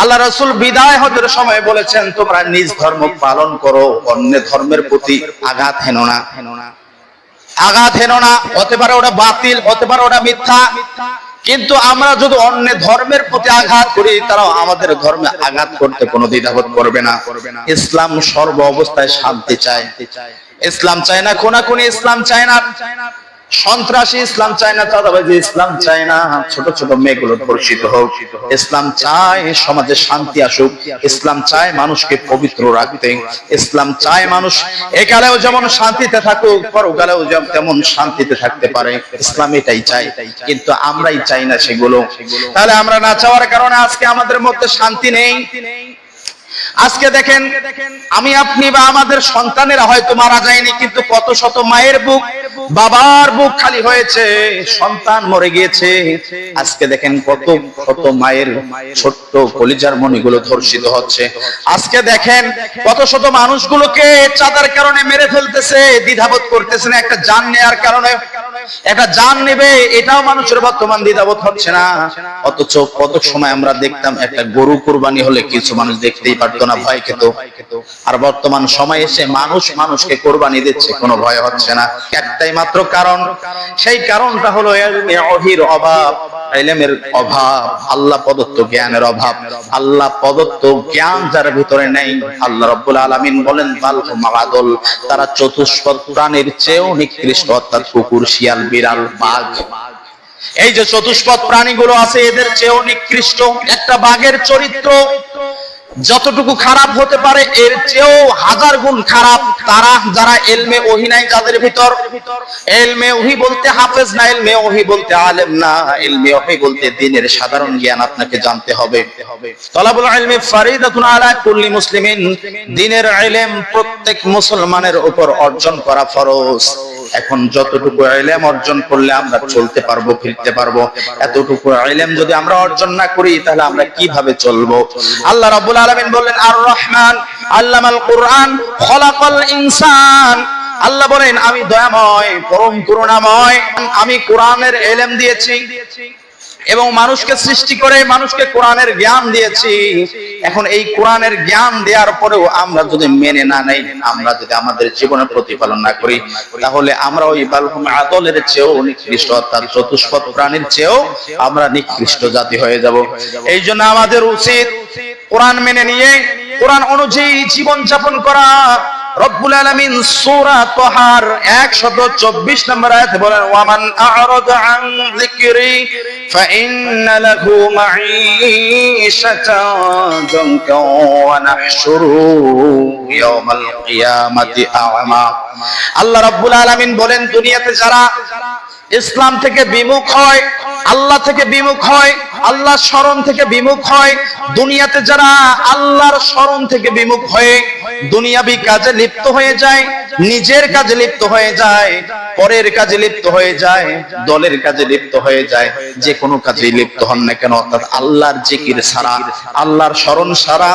আল্লাহ রসুল বিদায় হজের সময় বলেছেন, তোমরা নিজ ধর্ম পালন করো অন্য ধর্মের প্রতি আঘাত হেন না। আঘাত হেন না, হতে পারে ওটা বাতিল, হতে পারে ওটা মিথ্যা। কিন্তু আমরা যদি অন্য ধর্মের প্রতি আঘাত করি, তারাও আমাদের ধর্মে আঘাত করতে কোনো দ্বিধাবোধ করবে না। ইসলাম সর্ব অবস্থায় শান্তি চায়। ইসলাম চায় না কোনাকুনি ইসলাম চায় না। সন্ত্রাসী ইসলাম চায় না, চাঁদাবাজি ইসলাম চায় না। ছোট ছোট মেয়েগুলো ধর্ষিত হোক। ইসলাম চায় সমাজে শান্তি আসুক। ইসলাম চায় মানুষকে পবিত্র রাখতে। ইসলাম চায় মানুষ একালেও যেমন শান্তিতে থাকুক, পরকালেও তেমন শান্তিতে থাকতে পারে। ইসলাম এটাই চাই কিন্তু আমরাই চাই না সেগুলো। তাহলে আমরা না চাওয়ার কারণে আজকে আমাদের মধ্যে শান্তি নেই। আজকে দেখেন, আমি আপনি বা আমাদের সন্তানেরা হয়তো মারা যায়নি, কিন্তু কত শত মায়ের বুক, বাবার বুক খালি হয়েছে, সন্তান মরে গিয়েছে। আজকে দেখেন কত কত মায়ের ছোট্ট কলিজার মণিগুলো ধর্ষিত হচ্ছে। আজকে দেখেন কত শত মানুষগুলোকে চাঁদার কারণে মেরে ফেলতেছে, দ্বিধাবোধ করতেছে না, একটা জান নেয়ার কারণে। একটা যান নেবে, এটাও মানুষের বর্তমান দ্বিধাবোধ হচ্ছে না। অথচ কত সময় আমরা দেখতাম একটা গরু কোরবানি হলে কিছু মানুষ দেখতেই পারতো না, ভয় খেত। আর বর্তমান সময় এসে মানুষ মানুষকে কোরবানি দিচ্ছে, কোনো ভয় হচ্ছে না। একটাই মাত্র কারণ, সেই কারণটা হলো অভাব। এলেমের অভাব, আল্লাহ প্রদত্ত জ্ঞানের অভাব, আল্লাহ প্রদত্ত জ্ঞান যার ভিতরে নেই, আল্লাহ রব্বুল আলমিন বলেন, বাল মাগাদল তারা চতুষ্পদ প্রাণীর চেয়েও নিকৃষ্ট, অর্থাৎ কুকুর, শিয়াল, বিড়াল, বাঘ। এই যে চতুষ্পদ প্রাণীগুলো আছে, এদের চেয়েও নিকৃষ্ট, একটা বাঘের চরিত্র যতটুকু খারাপ হতে পারে, এর চেয়েও হাজার গুণ খারাপ তারা যারা এলমে ওহি নাই যাদের ভিতর। এলমে ওহি বলতে হাফেজ না, এলমে ওহি বলতে আলেম না। এলমে ওহি বলতে দিনের সাধারণ জ্ঞান আপনাকে জানতে হবে। তলাবুল ইলমি ফারিদাতুন আলা কুল্লি মুসলিমিন। দিনের ইলম প্রত্যেক মুসলমানের উপর অর্জন করা ফরজ। এখন যতটুকু আইলেম অর্জন করলে আমরা চলতে পারব, ফিরতে পারব। এতটুকু আইলেম যদি আমরা অর্জন না করি, তাহলে আমরা কীভাবে চলবো? আল্লাহ রাব্বুল আলামিন বললেন আর রহমান আল্লামাল কোরআন, খলাকাল ইনসান। আল্লাহ বলেন, আমি দয়াময়, পরম করুণাময়, আমি কোরআনের এলেম দিয়েছি। এবং মানুষকে সৃষ্টি করে, মানুষকে কোরআনের জ্ঞান দিয়েছি। এখন এই কোরআনের জ্ঞান দেওয়ার পরেও আমরা যদি মেনে না নেই, আমরা যদি আমাদের জীবনের প্রতিপালন না করি, তাহলে আমরা ওই বালহুম আদলের চেয়েও নিকৃষ্ট, অর্থাৎ চতুষ্পদ প্রাণীর চেয়েও আমরা নিকৃষ্ট জাতি হয়ে যাব। এই জন্য আমাদের উচিত কোরআন মেনে নিয়ে, কোরআন অনুযায়ী জীবন যাপন করা। রব্বুল আলামিন সূরা তোহার 124 নম্বর আয়াতে বলেন, ওয়ামান আ'রাদা আন যিকরি ওয়া নাহশুরু ইয়াওমাল কিয়ামাতি আ'মা। আল্লাহ রাব্বুল আলামিন বলেন, দুনিয়াতে যারা ইসলাম থেকে বিমুখ হয়, আল্লাহ থেকে বিমুখ হয় আল্লাহ স্মরণ থেকে বিমুখ হয়। দুনিয়াতে যারা আল্লাহর স্মরণ থেকে বিমুখ হয়ে দুনিয়াবি কাজে লিপ্ত হয়ে যায়, নিজের কাজে লিপ্ত হয়ে যায়, পরের কাজে লিপ্ত হয়ে যায়, দলের কাজে লিপ্ত হয়ে যায়, যে কোনো কাজে লিপ্ত হন না কেন। অর্থাৎ আল্লাহর জিকির ছাড়া, আল্লাহর স্মরণ ছাড়া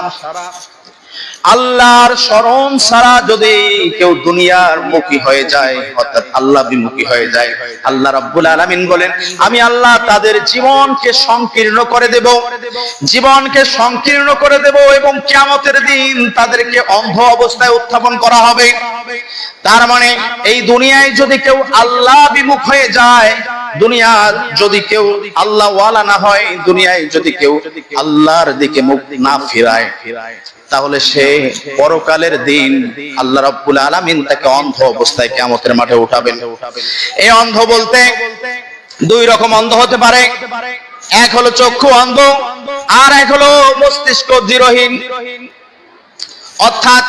আল্লাহর স্মরণ ছাড়া যদি কেউ দুনিয়ার মুখী হয়ে যায়, অর্থাৎ আল্লাহ বিমুখী হয়ে যায়, আল্লাহ রাব্বুল আলামিন বলেন, আমি আল্লাহ তাদের জীবনকে সংকীর্ণ করে দেব, জীবনকে সংকীর্ণ করে দেব এবং কিয়ামতের দিন তাদেরকে অন্ধ অবস্থায় উত্থাপন করা হবে। তার মানে এই দুনিয়ায় যদি কেউ আল্লাহ বিমুখ হয়ে যায় দুনিয়া যদি কেউ আল্লাহ ওয়ালা না হয়, দুনিয়ায় যদি কেউ আল্লাহর দিকে মুখ না ফিরায় ফিরায় তাহলে সে পরকালের দিন আল্লাহ রাব্বুল আলামিন তাকে অন্ধ অবস্থায় কিয়ামতের মাঠে উঠাবেন। এই অন্ধ বলতে দুই রকম অন্ধ হতে পারে। এক হলো চক্ষু অন্ধ, আর এক হলো মস্তিষ্ক দৃঢ়হীন অর্থাৎ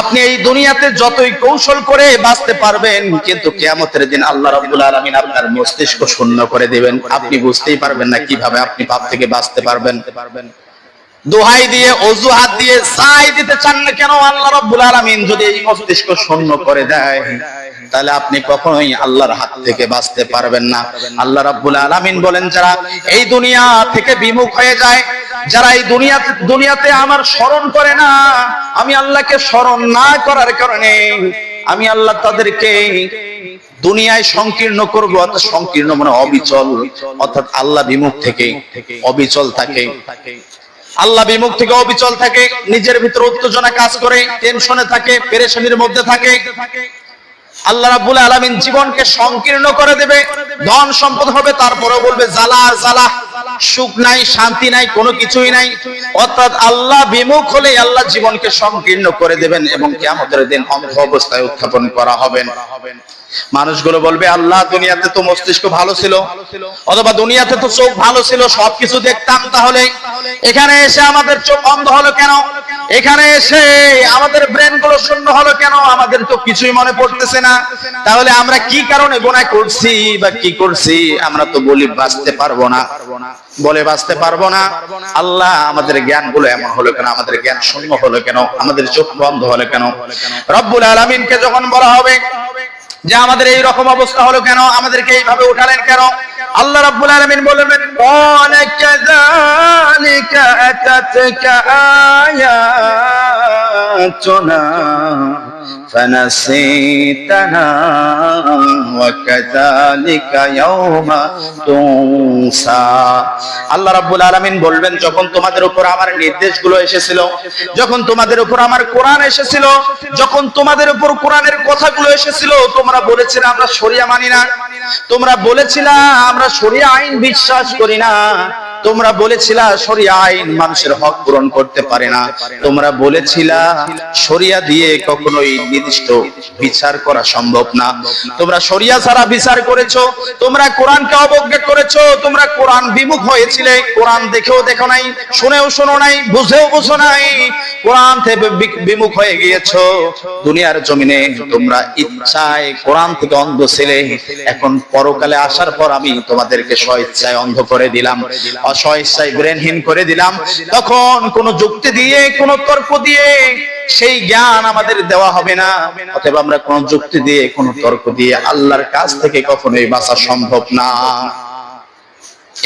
আপনি এই দুনিয়াতে যতই কৌশল করে বাঁচতে পারবেন, কিন্তু কিয়ামতের দিন আল্লাহ রাব্বুল আলামিন আপনার মস্তিষ্ক শূন্য করে দিবেন। আপনি বুঝতেই পারবেন না কীভাবে আপনি পাপ থেকে বাঁচতে পারবেন। দোহাই দিয়ে, অজুহাত দিয়ে, সাই দিতে চান না কেন? আল্লাহ রাব্বুল আলামিন যদি এই মস্তিষ্ক শূন্য করে দেয়, তাহলে আপনি কখনোই আল্লাহর হাত থেকে বাঁচতে পারবেন না। আল্লাহ রাব্বুল আলামিন বলেন, যারা এই দুনিয়া থেকে বিমুখ হয়ে যায়, যারা এই দুনিয়াতে দুনিয়াতে আমার স্মরণ করে না, আমি আল্লাহকে স্মরণ না করার কারণে আমি আল্লাহ তাদেরকে দুনিয়ায় সংকীর্ণ করব, অর্থাৎ সংকীর্ণ মানে অবিচল, অর্থাৎ আল্লাহ বিমুখ থেকে অবিচল থাকে। আল্লাহ বিমুখ থেকে অবিচল থাকে, নিজের ভিতরে উত্তেজনা কাজ করে টেনশনে থাকে, পেরেশানির মধ্যে থাকে। আল্লাহ রাব্বুল আলামিন জীবনকে সংকীর্ণ করে দেবে, ধন সম্পদ হবে, তারপরেও বলবে, জ্বালা আর জ্বালা, সুখ নাই, শান্তি নাই, কোনো কিছুই নাই। অর্থাৎ আল্লাহ বিমুখ হলে আল্লাহ জীবনকে সংকীর্ণ করে দেবেন এবং কিয়ামতের দিন অন্ধ অবস্থায় উত্থাপন করা হবেন মানুষগুলো বলবে, আল্লাহ, দুনিয়াতে তো মস্তিষ্ক ভালো ছিল, অথবা দুনিয়াতে তো চোখ ভালো ছিল, সবকিছু দেখতাম তাহলে। এখানে এসে আমাদের চোখ অন্ধ হলো কেন? এখানে এসে আমাদের ব্রেনগুলো শূন্য হলো কেন? আমাদের তো কিছুই মনে পড়তেছে না। তাহলে আমরা কি কারণে গোনায় করছি বা কি করছি? আমরা তো বলি, বাঁচতে পারব না। বলে বাঁচতে পারব না। আল্লাহ আমাদের জ্ঞানগুলো এমন হলো কেন? আমাদের জ্ঞান শূন্য হলো কেন? আমাদের চোখ বন্ধ হলো কেন? রব্বুল আলমিনকে যখন বলা হবে যে, আমাদের এই রকম অবস্থা হলো কেন? আমাদেরকে এইভাবে উঠালেন কেন? আল্লাহ রাব্বুল আলামিন বলবেন قال كذلك أتتك آياتنا فنسيتنا وكذلك يوم تنسى আল্লাহ রাব্বুল আলামিন বলবেন যখন তোমাদের উপর আমার নির্দেশগুলো এসেছিল যখন তোমাদের উপর আমার কোরআন এসেছিল যখন তোমাদের উপর কোরআনের কথাগুলো এসেছিল তোমরা বলেছিলে আমরা শরিয়া মানি না তোমরা বলেছিলা আমরা শরীর আইন বিশ্বাস করি না। তোমরা বলেছিলা, শরিয়া আইন মানুষের হক পূরণ করতে পারে না। তোমরা বলেছিলা, শরিয়া দিয়ে কখনোই নির্দিষ্ট বিচার করা সম্ভব না। তোমরা শরিয়া ছাড়া বিচার করেছ, তোমরা কোরআনকে অবজ্ঞা করেছ, তোমরা কোরআন বিমুখ হয়েছিলে, কোরআন দেখেও দেখো নাই, শুনেও শোনো নাই, বুঝেও বুঝো নাই, কোরআন থেকে বিমুখ হয়ে গিয়েছো। দুনিয়ার জমিনে তোমরা ইচ্ছায় কোরআন থেকে অন্ধ ছিলে, এখন পরকালে আসার পর আমি তোমাদেরকে স্বইচ্ছায় অন্ধ করে দিলাম। ব্রেনহীন করে দিলাম। তখন কোন যুক্তি দিয়ে, কোন তর্ক দিয়ে সেই জ্ঞান আমাদের দেওয়া হবে না। অতএব আমরা কোন যুক্তি দিয়ে, কোন তর্ক দিয়ে আল্লাহর কাছ থেকে কখনোই বাঁচা সম্ভব না।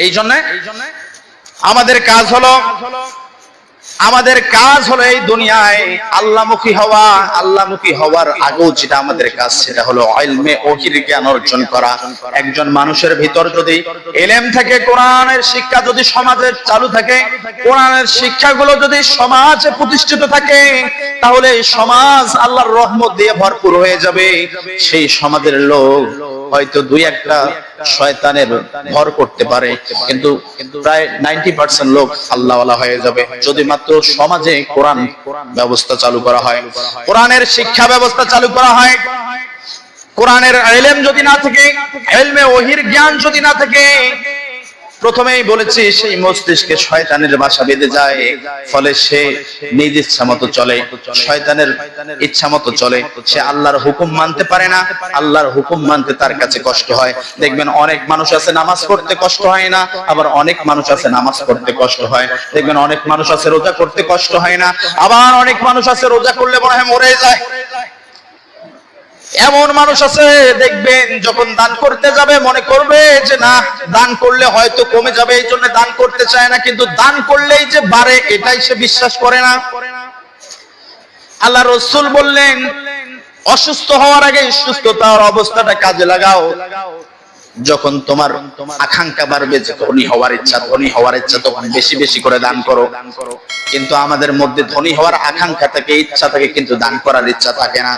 এই জন্য আমাদের কাজ হলো আমাদের কাজ হলো এই দুনিয়ায় আল্লাহমুখী হওয়া আল্লাহমুখী হওয়ার আগেও যেটা আমাদের কাজ সেটা হলো ইলমে ওহির জ্ঞান অর্জন করা। একজন মানুষের ভিতর যদি এলেম থেকে, কোরআনের শিক্ষা যদি সমাজে চালু থাকে, কোরআনের শিক্ষাগুলো যদি সমাজে প্রতিষ্ঠিত থাকে, তাহলে সমাজ আল্লাহর রহমত দিয়ে ভরপুর হয়ে যাবে। সেই সমাজের লোক হয়তো দুই একটা শয়তানের ভর করতে পারে, কিন্তু প্রায় নাইনটি পার্সেন্ট লোক আল্লাহওয়ালা হয়ে যাবে। যদি মাত্র সমাজে কোরআন ব্যবস্থা চালু করা হয়, কোরআনের শিক্ষা ব্যবস্থা চালু করা হয়, কোরআনের এলেম যদি না থাকে এলমে ওহির জ্ঞান যদি না থাকে প্রথমেই বলেছি, সেই মস্তিষ্কে শয়তানের বাসা বেঁধে যায়, ফলে সে নিজ ইচ্ছা মতো চলে। শয়তানের ইচ্ছা মতো চলে। সে আল্লাহর হুকুম মানতে পারে না। আল্লাহর হুকুম মানতে তার কাছে কষ্ট হয়। দেখবেন অনেক মানুষ আছে নামাজ পড়তে কষ্ট হয় না, আবার অনেক মানুষ আছে নামাজ পড়তে কষ্ট হয়। দেখবেন অনেক মানুষ আছে রোজা করতে কষ্ট হয় না, আবার অনেক মানুষ আছে রোজা করলে মনে হয় মরে যায়। এমন মানুষ আছে, দেখবেন যখন দান করতে যাবে, মনে করবে যে না, দান করলে হয়তো কমে যাবে, এই জন্য দান করতে চায় না, কিন্তু দান করলেই যে বাড়ে, এটাই সে বিশ্বাস করে না। আল্লাহ রসুল বললেন, অসুস্থ হওয়ার আগে সুস্থতার অবস্থাটা কাজে লাগাও। যখন তোমার আকাঙ্ক্ষা বাড়বে যে ধনী হওয়ার ইচ্ছা, ধনী হওয়ার ইচ্ছা, তখন বেশি বেশি করে দান করো। কিন্তু আমাদের মধ্যে ধনী হওয়ার আকাঙ্ক্ষা থাকে, ইচ্ছা থাকে, কিন্তু দান করার ইচ্ছা থাকে না।